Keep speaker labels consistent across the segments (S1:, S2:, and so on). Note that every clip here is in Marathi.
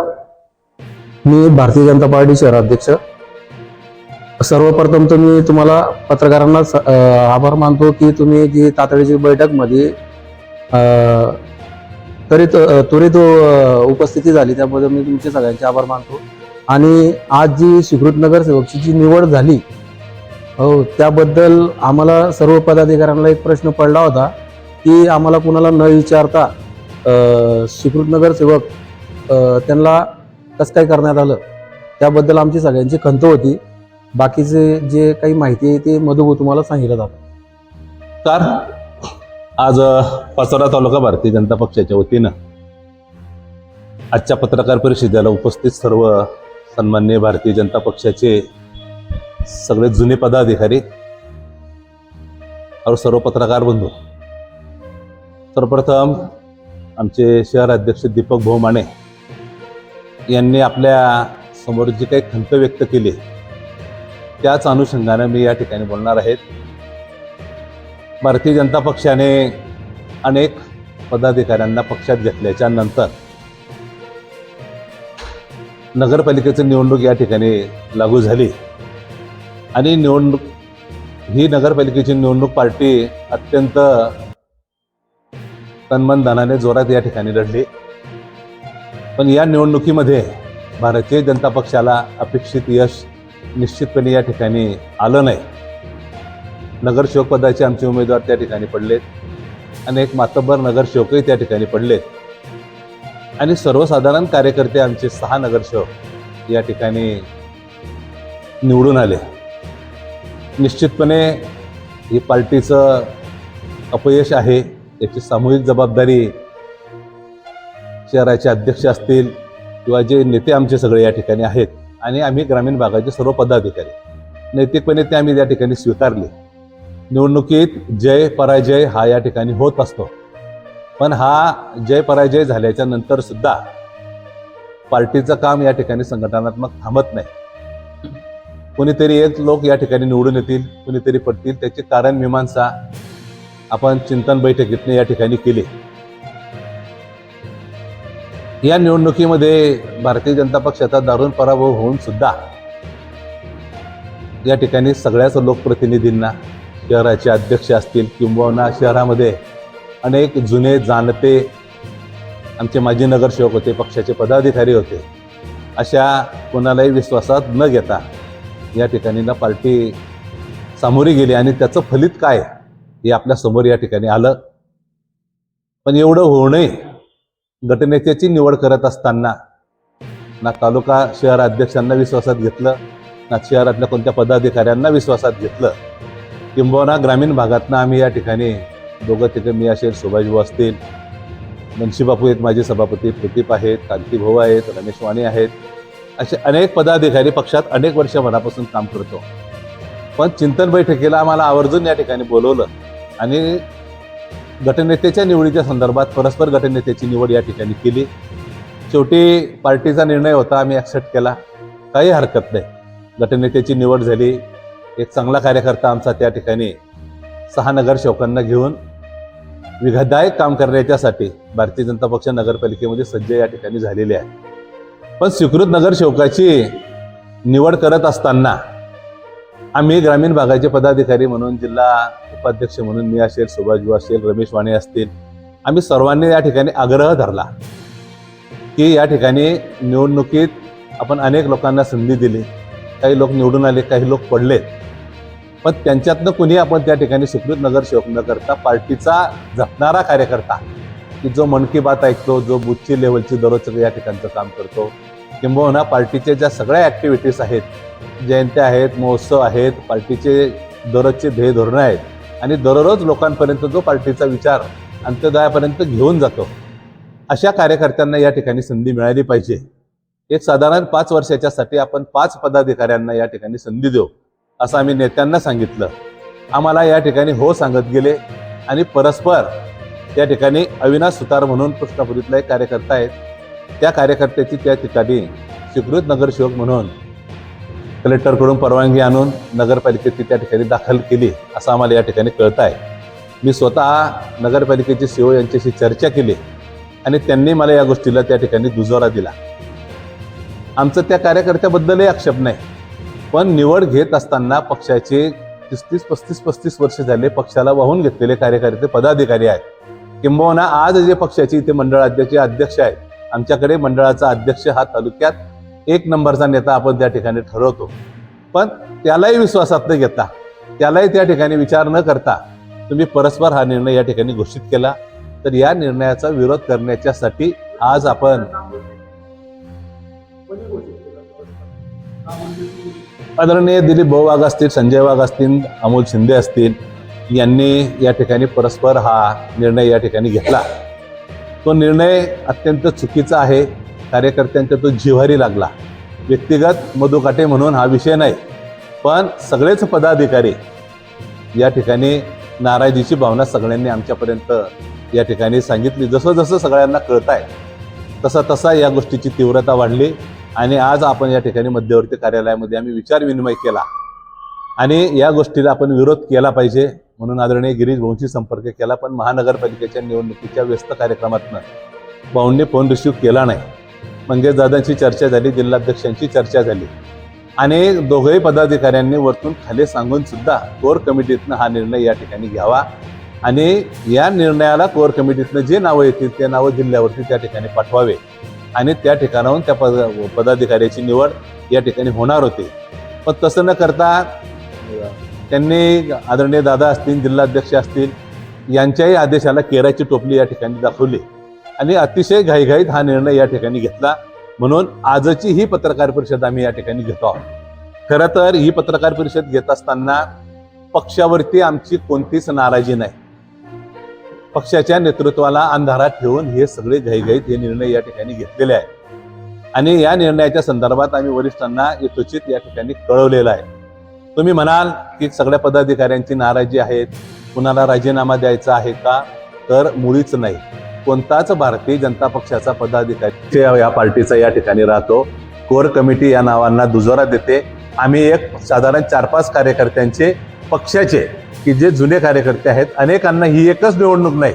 S1: मी भारतीय जनता पार्टी शहराध्यक्ष. सर्वप्रथम तर मी तुम्हाला पत्रकारांना आभार मानतो की तुम्ही जी तातडीची बैठकमध्ये मध्ये त्वरित त्वरित उपस्थिती झाली त्याबद्दल मी तुमचे सगळ्यांचे आभार मानतो. आणि आज जी स्वीकृत नगरसेवकची जी निवड झाली हो त्याबद्दल आम्हाला सर्व पदाधिकाऱ्यांना एक प्रश्न पडला होता की आम्हाला कुणाला न विचारता अं, स्वीकृत नगरसेवक त्यांना कसं काय करण्यात आलं त्याबद्दल आमची सगळ्यांची खंत होती. बाकीचे जे काही माहिती आहे ते मधु तुम्हाला सांगितलं जातं.
S2: तर आज पाचोरा तालुका भारतीय जनता पक्षाच्या वतीनं आजच्या पत्रकार परिषदेला उपस्थित सर्व सन्मान्य भारतीय जनता पक्षाचे सगळे जुने पदाधिकारी और सर्व पत्रकार बंधू सर्वप्रथम आमचे शहर अध्यक्ष दीपक भाऊ माने यांनी आपल्यासमोर जी काही खंत व्यक्त केली त्याच अनुषंगानं मी या ठिकाणी बोलणार आहेत. भारतीय जनता पक्षाने अनेक पदाधिकाऱ्यांना पक्षात घेतल्याच्या नंतर नगरपालिकेची निवडणूक या ठिकाणी लागू झाली. आणि निवडणूक ही नगरपालिकेची निवडणूक पार्टी अत्यंत तन्मनधनाने जोरात या ठिकाणी लढली. पण या निवडणुकीमध्ये भारतीय जनता पक्षाला अपेक्षित यश निश्चितपणे या ठिकाणी आलं नाही. नगरसेवक पदाचे आमचे उमेदवार त्या ठिकाणी पडलेत. अनेक मातब्बर नगरसेवकही त्या ठिकाणी पडलेत. आणि सर्वसाधारण कार्यकर्ते आमचे सहा नगरसेवक या ठिकाणी निवडून आले. निश्चितपणे ही पार्टीचं अपयश आहे याची सामूहिक जबाबदारी शहराचे अध्यक्ष असतील किंवा जे नेते आमचे सगळे या ठिकाणी आहेत आणि आम्ही ग्रामीण भागाचे सर्व पदाधिकारी. नैतिकपणे ते आम्ही या ठिकाणी स्वीकारले. निवडणुकीत जय पराजय हा या ठिकाणी होत असतो. पण हा जय पराजय झाल्याच्यानंतर सुद्धा पार्टीचं काम या ठिकाणी संघटनात्मक थांबत नाही. कोणीतरी एक लोक या ठिकाणी निवडून येतील कोणीतरी पडतील त्याची कारण मीमांसा आपण चिंतन बैठकीतनं या ठिकाणी केली. या निवडणुकीमध्ये भारतीय जनता पक्षाचा दारुण पराभव होऊन सुद्धा या ठिकाणी सगळ्याच लोकप्रतिनिधींना शहराचे अध्यक्ष असतील किंबहुना शहरामध्ये अनेक जुने जाणते आमचे माजी नगरसेवक होते पक्षाचे पदाधिकारी होते अशा कोणालाही विश्वासात न घेता या ठिकाणी ना पार्टी सामोरी गेली आणि त्याचं फलित काय हे आपल्यासमोर या ठिकाणी आलं. पण एवढं होऊ नये गटनेत्याची निवड करत असताना ना तालुका शहर अध्यक्षांना विश्वासात घेतलं ना शहरातल्या कोणत्या पदाधिकाऱ्यांना विश्वासात घेतलं. किंबहुना ग्रामीण भागातनं आम्ही या ठिकाणी दोघं तिथे मी असेल सुभाषभाऊ असतील मनशीबापू आहेत माझे सभापती प्रदीप आहेत कांतीभाऊ आहेत रमेश वाणी आहेत असे अनेक पदाधिकारी पक्षात अनेक वर्ष मनापासून काम करतो. पण चिंतन बैठकीला आम्हाला आवर्जून या ठिकाणी बोलवलं आणि गटनेत्याच्या निवडीच्या संदर्भात परस्पर गटनेत्याची निवड या ठिकाणी केली. शेवटी पार्टीचा निर्णय होता आम्ही ॲक्सेप्ट केला. काही हरकत नाही. गटनेत्याची निवड झाली. एक चांगला कार्यकर्ता आमचा त्या ठिकाणी सहा नगरसेवकांना घेऊन विघादायक काम करण्याच्यासाठी भारतीय जनता पक्ष नगरपालिकेमध्ये सज्ज या ठिकाणी झालेले आहे पण स्वीकृत नगरसेवकाची निवड करत असताना आम्ही ग्रामीण भागाचे पदाधिकारी म्हणून जिल्हा उपाध्यक्ष म्हणून मी असेल सुभाषभाऊ असेल रमेश वाणे असतील आम्ही सर्वांनी या ठिकाणी आग्रह धरला की या ठिकाणी निवडणुकीत आपण अनेक लोकांना संधी दिली. काही लोक निवडून आले काही लोक पडलेत. पण त्यांच्यातनं कुणी आपण त्या ठिकाणी सुकृत नगरसेवक न करता पार्टीचा जपणारा कार्यकर्ता की जो मन की बात ऐकतो जो बुथची लेवलची दररोज या ठिकाणचं काम करतो किंबहुना पार्टीच्या ज्या सगळ्या ॲक्टिव्हिटीज आहेत जयंत्या आहेत महोत्सव आहेत पार्टीचे दररोजचे ध्येय धोरणं आहेत आणि दररोज लोकांपर्यंत जो पार्टीचा विचार अंत्योदयापर्यंत घेऊन जातो अशा कार्यकर्त्यांना या ठिकाणी संधी मिळाली पाहिजे. एक साधारण पाच वर्षाच्यासाठी आपण पाच पदाधिकाऱ्यांना या ठिकाणी संधी देऊ असं आम्ही नेत्यांना सांगितलं. आम्हाला या ठिकाणी हो सांगत गेले आणि परस्पर या ठिकाणी अविनाश सुतार म्हणून कृष्णापुरीतला एक कार्यकर्ता आहेत त्या कार्यकर्त्याची त्या ठिकाणी स्वीकृत नगरसेवक म्हणून कलेक्टरकडून परवानगी आणून नगरपालिकेची त्या ठिकाणी दाखल केली असं आम्हाला या ठिकाणी कळत आहे. मी स्वतः नगरपालिकेचे सीओ यांच्याशी चर्चा केली आणि त्यांनी मला या गोष्टीला त्या ठिकाणी दुजोरा दिला. आमचं त्या कार्यकर्त्याबद्दलही आक्षेप नाही पण निवड घेत असताना पक्षाचे तीस तीस पस्तीस पस्तीस वर्ष झाले पक्षाला वाहून घेतलेले कार्यकर्ते पदाधिकारी आहेत. किंबहुना आज जे पक्षाचे इथे मंडळाध्यक्ष अध्यक्ष आहेत आमच्याकडे मंडळाचा अध्यक्ष हा तालुक्यात एक नंबरचा नेता आपण त्या ठिकाणी ठरवतो. पण त्यालाही विश्वासात न घेता त्यालाही त्या ठिकाणी विचार न करता तुम्ही परस्पर हा निर्णय या ठिकाणी घोषित केला. तर या निर्णयाचा विरोध करण्याच्यासाठी आज आपण आदरणीय दिलीप भाऊ वाघ असतील संजय वाघ असतील अमोल शिंदे असतील यांनी या ठिकाणी परस्पर हा निर्णय या ठिकाणी घेतला. तो निर्णय अत्यंत चुकीचा आहे. कार्यकर्त्यांच्या तो जिव्हारी लागला. व्यक्तिगत मधुकाटे म्हणून हा विषय नाही पण सगळेच पदाधिकारी या ठिकाणी नाराजीची भावना सगळ्यांनी आमच्यापर्यंत या ठिकाणी सांगितली. जसं जसं सगळ्यांना कळत आहे तसा तसा या गोष्टीची तीव्रता वाढली आणि आज आपण या ठिकाणी मध्यवर्ती कार्यालयामध्ये आम्ही विचार विनिमय केला आणि या गोष्टीला आपण विरोध केला पाहिजे. म्हणून आदरणीय गिरीश भाऊंशी संपर्क केला पण महानगरपालिकेच्या निवडणुकीच्या व्यस्त कार्यक्रमातनं भाऊंनी फोन रिसिव्ह केला नाही. मंगेश दादांची चर्चा झाली जिल्हाध्यक्षांची चर्चा झाली. आणि दोघंही पदाधिकाऱ्यांनी वरतून खाली सांगून सुद्धा कोर कमिटीतनं हा निर्णय या ठिकाणी घ्यावा. आणि या निर्णयाला कोर कमिटीतनं जे नावं येतील ते नावं जिल्ह्यावरती त्या ठिकाणी पाठवावे. आणि त्या ठिकाणाहून त्या पद पदाधिकाऱ्याची निवड या ठिकाणी होणार होती. पण तसं न करता त्यांनी आदरणीय दादा असतील जिल्हाध्यक्ष असतील यांच्याही आदेशाला केराची टोपली या ठिकाणी दाखवली. आणि अतिशय घाईघाईत हा निर्णय या ठिकाणी घेतला. म्हणून आजची ही पत्रकार परिषद आम्ही या ठिकाणी घेतो आहोत. खरं तर ही पत्रकार परिषद घेत असताना पक्षावरती आमची कोणतीच नाराजी नाही. पक्षाच्या नेतृत्वाला अंधारात ठेवून हे सगळे घाईघाईत हे निर्णय या ठिकाणी घेतलेले आहेत. आणि या निर्णयाच्या संदर्भात आम्ही वरिष्ठांना यथोचित या ठिकाणी कळवलेलं आहे. तुम्ही म्हणाल की सगळ्या पदाधिकाऱ्यांची नाराजी आहेत कुणाला राजीनामा द्यायचा आहे का? तर मुळीच नाही. कोणताच भारतीय जनता पक्षाचा पदाधिकारी या पार्टीचा या ठिकाणी राहतो कोर कमिटी या नावांना दुजोरा देते. आम्ही एक साधारण चार पाच कार्यकर्त्यांचे पक्षाचे की जे जुने कार्यकर्ते आहेत अनेकांना ही एकच निवडणूक नाही.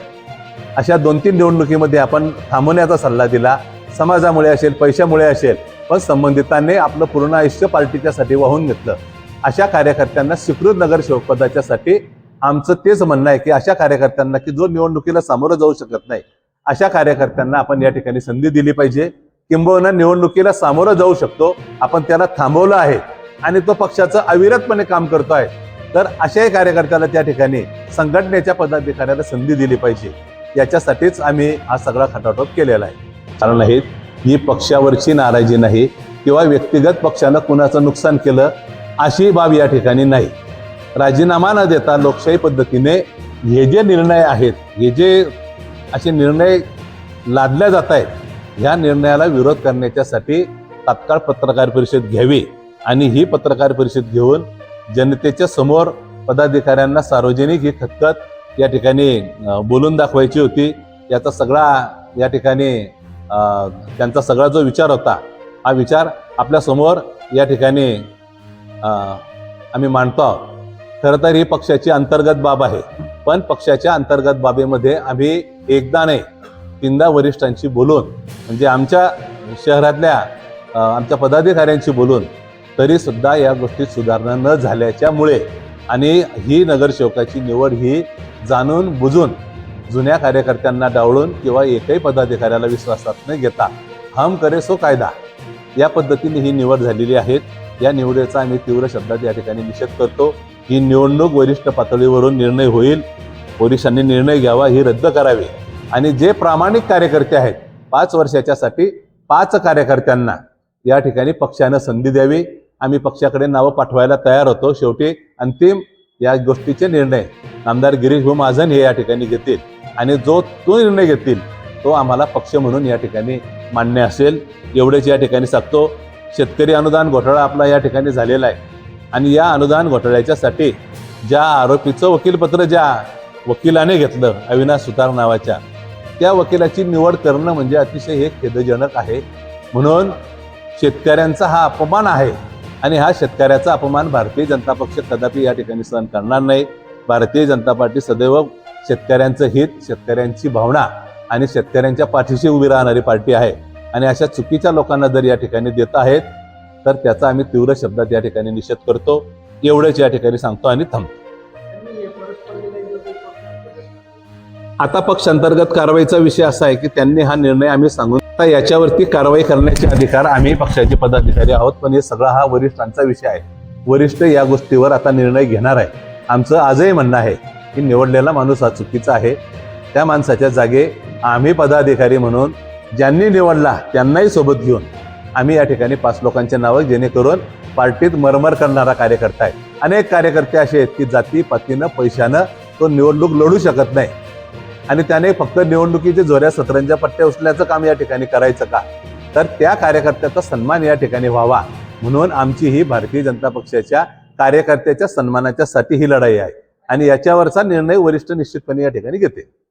S2: अशा दोन तीन निवडणुकीमध्ये आपण थांबवण्याचा सल्ला दिला. समाजामुळे असेल पैशामुळे असेल पण संबंधितांनी आपलं पूर्ण आयुष्य पार्टीच्यासाठी वाहून घेतलं. अशा कार्यकर्त्यांना स्वीकृत नगरसेवक पदाच्यासाठी आमचं तेच म्हणणं आहे की अशा कार्यकर्त्यांना की जो निवडणुकीला सामोरं जाऊ शकत नाही अशा कार्यकर्त्यांना आपण या ठिकाणी संधी दिली पाहिजे. किंबहुना निवडणुकीला सामोरं जाऊ शकतो आपण त्याला थांबवलं आहे आणि तो पक्षाचं अविरतपणे काम करतो आहे तर अशाही कार्यकर्त्याला त्या ठिकाणी संघटनेच्या पदाधिकाऱ्याला संधी दिली पाहिजे. याच्यासाठीच आम्ही हा सगळा खटाटोप केलेला आहे. कारण हे ही पक्षावरची नाराजी नाही किंवा व्यक्तिगत पक्षानं कुणाचं नुकसान केलं अशी बाब या ठिकाणी नाही. राजीनामा न देता लोकशाही पद्धतीने हे जे निर्णय आहेत हे जे असे निर्णय लादल्या जात आहेत ह्या निर्णयाला विरोध करण्याच्यासाठी तात्काळ पत्रकार परिषद घ्यावी आणि ही पत्रकार परिषद घेऊन जनतेच्या समोर पदाधिकाऱ्यांना सार्वजनिक ही खतखत या ठिकाणी बोलून दाखवायची होती. याचा सगळा या ठिकाणी त्यांचा सगळा जो विचार होता हा विचार आपल्यासमोर या ठिकाणी आम्ही मांडतो आहोत. खरं तर ही पक्षाची अंतर्गत बाब आहे. पण पक्षाच्या अंतर्गत बाबीमध्ये आम्ही एकदा नाही तीनदा वरिष्ठांशी बोलून म्हणजे आमच्या शहरातल्या आमच्या पदाधिकाऱ्यांशी बोलून तरी सुद्धा या गोष्टीत सुधारणा न झाल्याच्यामुळे आणि ही नगरसेवकाची निवड ही जाणून बुजून जुन्या कार्यकर्त्यांना डावळून किंवा एकही पदाधिकाऱ्याला विश्वासात न घेता हम करे सो कायदा या पद्धतीने ही निवड झालेली आहे. या निवडीचा आम्ही तीव्र शब्दात या ठिकाणी निषेध करतो. ही निवडणूक वरिष्ठ पातळीवरून निर्णय होईल. पोलिसांनी निर्णय घ्यावा ही रद्द करावी. आणि जे प्रामाणिक कार्यकर्ते आहेत पाच वर्षाच्यासाठी पाच कार्यकर्त्यांना या ठिकाणी पक्षानं संधी द्यावी. आम्ही पक्षाकडे नावं पाठवायला तयार होतो. शेवटी अंतिम या गोष्टीचे निर्णय आमदार गिरीश भाऊ महाजन हे या ठिकाणी घेतील. आणि जो तो निर्णय घेतील तो आम्हाला पक्ष म्हणून या ठिकाणी मान्य असेल. एवढेच या ठिकाणी सांगतो. शेतकरी अनुदान घोटाळा आपला या ठिकाणी झालेला आहे. आणि या अनुदान घोटाळ्याच्यासाठी ज्या आरोपीचं वकीलपत्र ज्या वकिलाने घेतलं अविनाश सुतार नावाच्या त्या वकिलाची निवड करणं म्हणजे अतिशय हे खेदजनक आहे. म्हणून शेतकऱ्यांचा हा अपमान आहे आणि हा शेतकऱ्याचा अपमान भारतीय जनता पक्ष कदापि या ठिकाणी सहन करणार नाही. भारतीय जनता पार्टी सदैव शेतकऱ्यांचं हित शेतकऱ्यांची भावना आणि शेतकऱ्यांच्या पाठीशी उभी राहणारी पार्टी आहे. आणि अशा चुकीच्या लोकांना जर या ठिकाणी देत आहेत तर त्याचा आम्ही तीव्र शब्दात या ठिकाणी निषेध करतो. एवढंच या ठिकाणी सांगतो आणि थांबतो. आता पक्षांतर्गत कारवाईचा विषय असा आहे की त्यांनी हा निर्णय आम्ही सांगून आता याच्यावरती कारवाई करण्याचे अधिकार आम्ही पक्षाचे पदाधिकारी आहोत पण हे सगळा हा वरिष्ठांचा विषय आहे. वरिष्ठ या गोष्टीवर आता निर्णय घेणार आहे. आमचं आजही म्हणणं आहे की निवडलेला माणूस हा चुकीचा आहे. त्या माणसाच्या जागे आम्ही पदाधिकारी म्हणून ज्यांनी निवडला त्यांनाही सोबत घेऊन आम्ही या ठिकाणी पाच लोकांचे नावं जेणेकरून पार्टीत मरमर करणारा कार्यकर्ता आहे. अनेक कार्यकर्ते असे आहेत की जाती पातीनं पैशानं तो निवडणूक लढू शकत नाही. आणि त्याने फक्त निवडणुकीचे जोऱ्या सतरंजा पट्ट्या उचलण्याचं काम या ठिकाणी करायचं का? तर त्या कार्यकर्त्याचा सन्मान या ठिकाणी व्हावा. म्हणून आमची ही भारतीय जनता पक्षाच्या कार्यकर्त्याच्या सन्मानाच्यासाठी ही लढाई आहे. आणि याच्यावरचा निर्णय वरिष्ठ निश्चितपणे या ठिकाणी घेते.